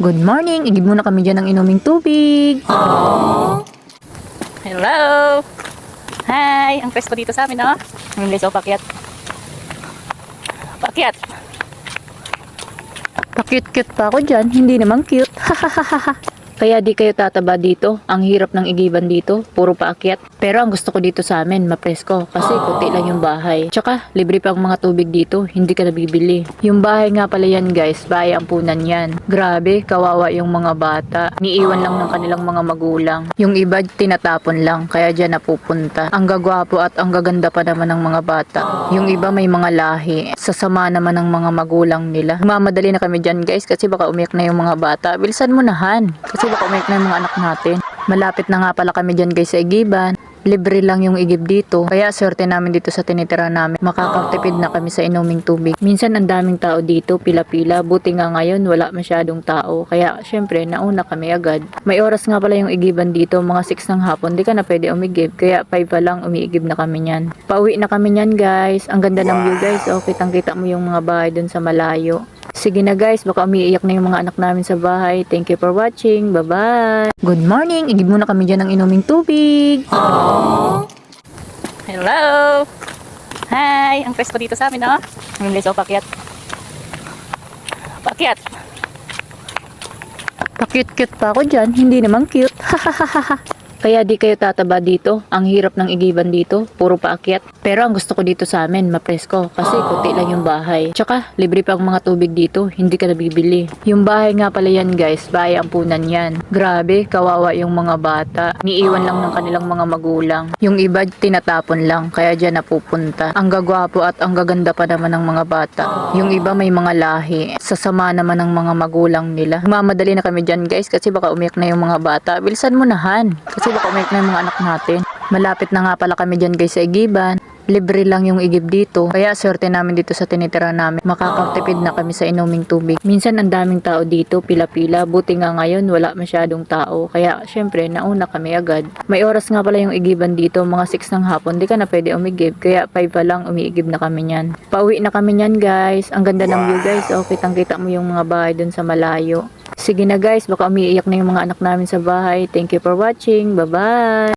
Good morning! Igib muna kami dyan ng inuming tubig. Hello! Hi! Ang presko dito sa amin, no? Ang bilis, oh, pakyat. Pakyat! Pa-cute-cute pa ako dyan. Hindi naman cute. Kaya di kayo tataba dito. Ang hirap ng igiban dito. Puro paakyat. Pero ang gusto ko dito sa amin, mapresko. Kasi kuti lang yung bahay. Tsaka, libre pa ang mga tubig dito. Hindi ka nabibili. Yung bahay nga pala yan guys. Bahay ampunan yan. Grabe, kawawa yung mga bata. Niiwan lang ng kanilang mga magulang. Yung iba, tinatapon lang. Kaya dyan napupunta. Ang gagwapo at ang gaganda pa naman ng mga bata. Yung iba may mga lahi. Sasama naman ng mga magulang nila. Mamadali na kami dyan guys kasi baka umiyak na yung mga bata. Bilisan mo na Han. Kasi umiyak na yung mga anak natin. Malapit na nga pala kami dyan guys sa Igiban. Libre lang yung igib dito. Kaya swerte namin dito sa tinitira namin. Makakatipid na kami sa inuming tubig. Minsan ang daming tao dito, pila-pila. Buti nga ngayon wala masyadong tao. Kaya syempre nauna kami agad. May oras nga pala yung igiban dito, mga 6 ng hapon. Di ka na pwede umigib. Kaya 5 pa lang umiigib na kami niyan. Pauwi na kami niyan guys. Ang ganda ng view guys. Oh, kitang-kita mo yung mga bahay dun sa malayo. Sige na guys, baka umiiyak na yung mga anak namin sa bahay. Thank you for watching. Bye-bye. Good morning. Igib muna kami dyan ng inuming tubig. Hello! Hi! Ang presko dito sa amin, no? Ang bilis, oh, pakyat. Pakyat! Pa-cute-cute pa ako dyan. Hindi naman cute. Kaya di kayo tataba dito. Ang hirap ng igiban dito. Puro paakyat. Pero ang gusto ko dito sa amin, mapresko. Kasi kuti lang yung bahay. Tsaka, libre pa ang mga tubig dito. Hindi ka nabibili. Yung bahay nga pala yan guys. Bahay ampunan yan. Grabe, kawawa yung mga bata. Niiwan lang ng kanilang mga magulang. Yung iba, tinatapon lang. Kaya dyan napupunta. Ang gagwapo at ang gaganda pa naman ng mga bata. Yung iba may mga lahi. Sasama naman ng mga magulang nila. Mamadali na kami dyan guys kasi baka umiyak na yung mga bata. Bilisan mo na Han. Kasi umiyak na yung mga anak natin. Malapit na nga pala kami dyan guys sa Igiban. Libre lang yung igib dito. Kaya swerte namin dito sa tinitira namin. Makakatipid na kami sa inuming tubig. Minsan ang daming tao dito, pila-pila. Buti nga ngayon wala masyadong tao. Kaya syempre nauna kami agad. May oras nga pala yung igiban dito, mga 6 ng hapon. Di ka na pwede umigib. Kaya 5 pa lang umiigib na kami niyan. Pauwi na kami niyan guys. Ang ganda ng view guys. Oh, kitang-kita mo yung mga bahay dun sa malayo. Sige na guys, baka umiiyak na yung mga anak namin sa bahay. Thank you for watching. Bye-bye!